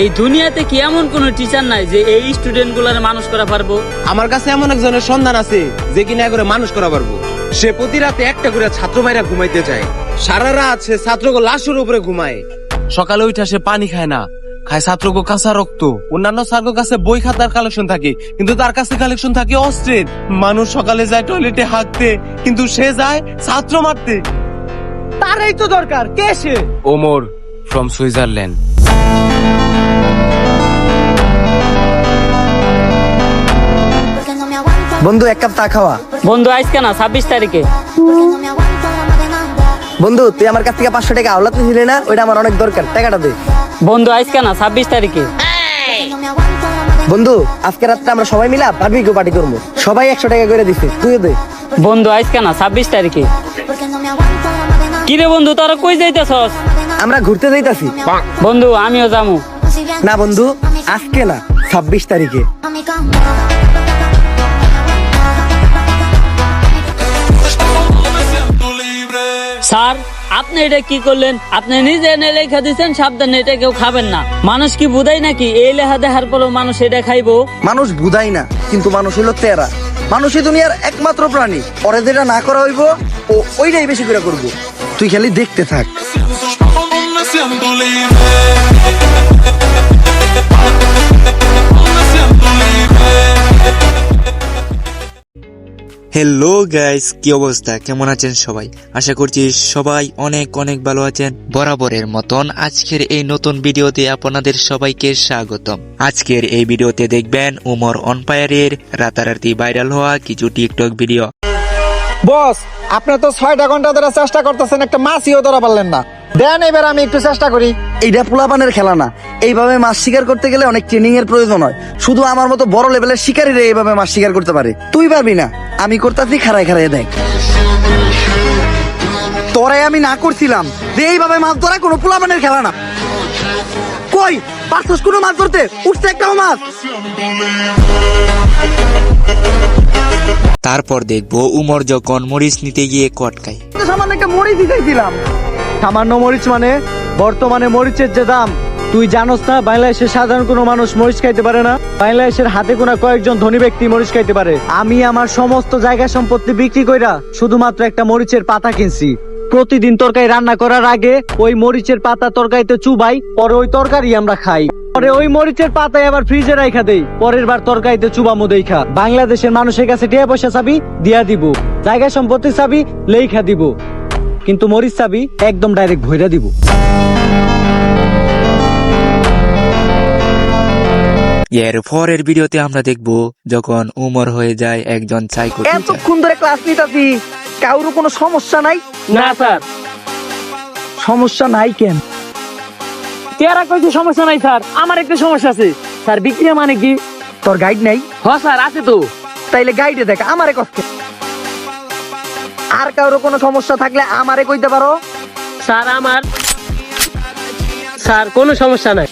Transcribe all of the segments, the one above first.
এই দুনিয়াতে কি এমন কোনো টিচার নাই যে এই স্টুডেন্টগুলার মানুষ করা পারব? আমার কাছে এমন একজনের সন্ধান আছে যে কিনা করে মানুষ করা পারব। সে প্রতি রাতে একটা করে ছাত্র ভাইরা ঘুমাইতে যায়। সারা রাত সে ছাত্রকে লাশের উপরে ঘুমায়। সকালে উঠে সে পানি খায় না, খায় ছাত্রকে কাঁচা রক্ত। অন্যান্য স্যারগো কাছে বই খাতার কালেকশন থাকে, কিন্তু তার কাছে কালেকশন থাকে অস্ত্রের। মানুষ সকালে যায় টয়লেটে হাঁকতে কিন্তু সে যায় ছাত্র মারতে। তারই তো দরকার, কে সে? ওমর ফ্রম সুইজারল্যান্ড বন্ধু এক কাপ চা খাওয়া। বন্ধু আজকে না ছাব্বিশ তারিখে. বন্ধু তুই আমার কাছ থেকে পাঁচশো টাকা আওলাতে দিলি না? ওইটা আমার অনেক দরকার টাকাটা দে। বন্ধু আজকে না ছাব্বিশ তারিখে. বন্ধু আজকে রাত্রে আমরা সবাই মিলা বারবিকিউ পার্টি করব। সবাই একশো টাকা করে দিছে তুইও দে। বন্ধু আজকে না ছাব্বিশ তারিখে. কি রে বন্ধু তোরা কই যাইতেছস? আমরা ঘুরতে যাইতাছি। বন্ধু আমিও যামু। না বন্ধু আজকে না ছাব্বিশ তারিখে। স্যার আপনি এটা কি করলেন আপনি নিজে এনে লেখা দিচ্ছেন সাবধানে এটা কেউ খাবেন না মানুষ কি বুঝাই নাকি এই লেখা দেখার পরেও মানুষ এটা খাইবো মানুষ বুঝাই না কিন্তু মানুষ হলো তেরা মানুষই দুনিয়ার একমাত্র প্রাণী পরে যেটা না করা হইব ও ওইটাই বেশি করে করব তুই খালি দেখতে থাক হ্যালো গাইস কি অবস্থা? কেমন আছেন সবাই? আশা করছি সবাই অনেক অনেক ভালো আছেন। বরাবরের মতন আজকের এই নতুন ভিডিওতে আপনাদের সবাইকে স্বাগতম। আজকের এই ভিডিওতে দেখবেন উমর অনপায়ারের রাতারাতি ভাইরাল হওয়া কিছু টিকটক ভিডিও বস, আপনি তো ছয়টা ঘণ্টা ধরে চেষ্টা করতেছেন, একটা মাছিও ধরা পারলেন না। দেন এবার আমি একটু চেষ্টা করি। এইটা পোলাপানের খেলা না। এইভাবে মাছ শিকার করতে গেলে অনেক ট্রেনিং এর প্রয়োজন হয়। শুধু আমার মতো বড় লেভেলের শিকারীরা এইভাবে মাছ শিকার করতে পারে। তুই পারবি না। আমি করতেছি, খাড়ায় খাড়ায় দেখ। তোরাই আমি না করছিলাম। যে এইভাবে মাছ ধরা কোনো পোলাপানের খেলা না। কই? পারছস কোনো মাছ ধরতে? উঠছে একটাও মাছ। তারপর দেখব উমর যখন মরিচ নিতে গিয়ে কটকায়। সামান্য একটা মরিচ দিতেছিলাম সামান্য মরিচ মানে বর্তমানে মরিচের যে দাম তুই জানোস না বাংলাদেশের সাধারণ কোনো মানুষ মরিচ খাইতে পারে না। বাংলাদেশের হাতে গোনা কয়েকজন ধনী ব্যক্তি মরিচ খাইতে পারে। আমি আমার সমস্ত জায়গা সম্পত্তি বিক্রি কইরা শুধুমাত্র একটা মরিচের পাতা কিনছি। প্রতিদিন তরকারি রান্না করার আগে ওই মরিচের পাতা তরকারিতে চুবাই পরে ওই তরকারি আমরা খাই। পরে ওই মরিচের পাতায় আবার ফ্রিজে রাখা দেই পরের বার তরকারিতে চুবামু দেখা বাংলাদেশের মানুষের কাছে টিয়া পয়সা চাবি দিয়া দিব জায়গা সম্পত্তি চাবি লেখা দিব কিন্তু মরিচ চাবি একদম ডাইরেক্ট ভইরা দিব। এর পরের ভিডিওতে আমরা দেখব যখন উমর হয়ে যায় একজন সাইকো এতক্ষণ ধরে ক্লাস নিতাছি। কারোর কোনো সমস্যা নাই? না স্যার। সমস্যা নাই কেন? তেরা কইছে সমস্যা নাই স্যার? আমার একটা সমস্যা আছে। স্যার বিক্রিয়া মানে কি? তোর গাইড নাই? হ স্যার আছে তো। তাইলে গাইডে দেখ আমারে কষ্ট আর কারোর কোনো সমস্যা থাকলে আমারে কইতে পারো? স্যার আমার স্যার কোনো সমস্যা নাই।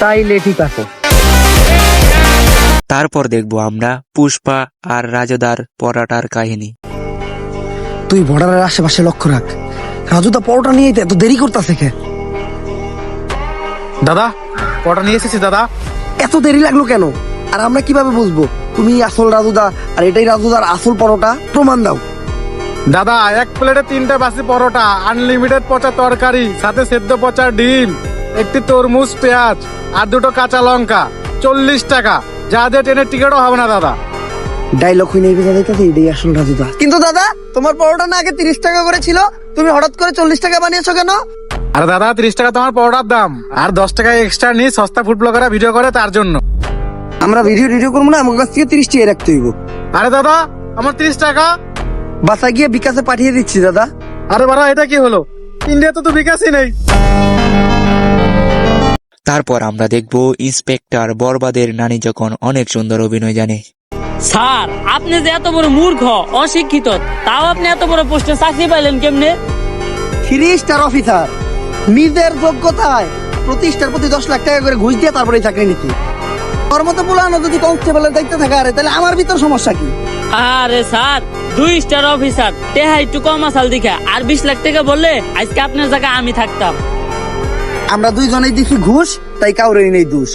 তাইলে ঠিক আছে। তারপর দেখব আমরা পুষ্পা আর রাজদার পরাটার কাহিনী। তুই বর্ডারের আশেপাশে লক্ষ্য রাখ। রাজু দা পরোটা নিয়ে এত দেরি করতেছে কে? দাদা কটা নিয়ে এসেছি দাদা। এত দেরি লাগল কেন? আর আমরা কীভাবে বুঝব? তুমি আসল রাজুদা আর এটাই রাজুদার আসল পরোটা? প্রমাণ দাও। দাদা এক প্লেটে তিনটে বাসি পরোটা আনলিমিটেড পচা তরকারি সাথে সেদ্ধ পচা ডিম একটি তরমুজ পেঁয়াজ আর দুটো কাঁচা লঙ্কা চল্লিশ টাকা। যা দিয়ে ট্রেনের টিকিটও হবে না দাদা। ডাইলগ হয়ে নেবে দেখতেছি এটাই আসল রাজুদা কিন্তু দাদা তোমার পরোটা না আগে তিরিশ টাকা করে ছিল তুমি হঠাৎ করে চল্লিশ টাকা বানিয়েছো কেন? আর দাদা তিরিশ টাকা তোমার পরোটার দাম। আর দশ টাকা এক্সট্রা নিয়ে সস্তা ফুড ব্লগাররা ভিডিও করে তার জন্য। আমরা ভিডিও টিডিও করব না আমার কাছ থেকে তিরিশ টাকা রাখতে হইব। আরে দাদা আমার তিরিশ টাকা। বাসা গিয়ে বিকাশে পাঠিয়ে দিচ্ছি দাদা। আরে বাড়া এটা কি হলো? ইন্ডিয়াতে তো বিকাশই নেই। তারপর আমরা দেখব ইন্সপেক্টর বরবাদের নানি যখন অনেক সুন্দর অভিনয় জানে। স্যার আপনি যে এত বড় মূর্খ অশিক্ষিত তাও আপনি এত বড় পোস্টে চাকরি পাইলেন কেমনে? থ্রি স্টার অফিসার নিজের যোগ্যতায় প্রতিষ্ঠার প্রতি দশ লাখ টাকা করে ঘুষ দিয়ে তারপরে চাকরি নিতে। তোর মতো পুলানো যদি কনস্টেবলের দায়িত্ব থাকে আরে তাহলে আমার ভিতর সমস্যা কি? আরে স্যার দুই স্টার অফিসার টেহা একটু কম আসাল দিখা আর বিশ লাখ টাকা বললে আজকে আপনার জায়গায় আমি থাকতাম। আমরা দুইজনেই দিছি ঘুষ তাই কাউরে নেই দোষ।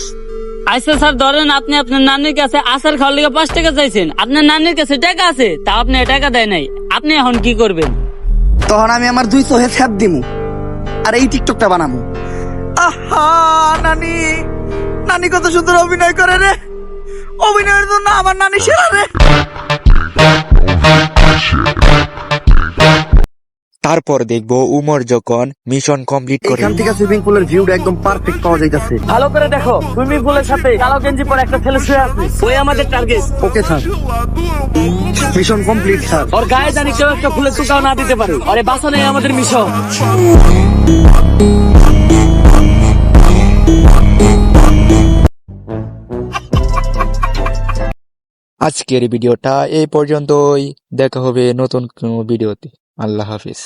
আচ্ছা স্যার ধরেন আপনি আপনার নানির কাছে আসার খাওয়ার লিগে পাঁচ টাকা চাইছেন। আপনার নানির কাছে টাকা আছে তা আপনি টাকা দেয় নাই। আপনি এখন কি করবেন? তখন আমি আমার দুই চোহে ছ্যাপ দিমু আর এই টিকটকটা বানামু। আহা নানি! নানি কত সুন্দর অভিনয় করে রে! অভিনয়ের জন্য আমার নানি সেরা রে! তারপর দেখব উমর যখন মিশন কমপ্লিট করে। এখান থেকে সুইমিং পুলের ভিউটা একদম পারফেক্ট পাওয়া যাইতাছে। ভালো করে দেখো সুইমিং পুলের সাথে কালো গেঞ্জি পরে একটা ছেলে শুয়ে আছে। ওই আমাদের target okay sir mission complete sir ওর গায়ে জানি কেউ একটা ফুলের টুকাও না দিতে পারে। আরে আমাদের মিশন আজকের ভিডিওটা এই পর্যন্তই। দেখা হবে নতুন কোনো ভিডিওতে। আল্লাহ হাফিজ।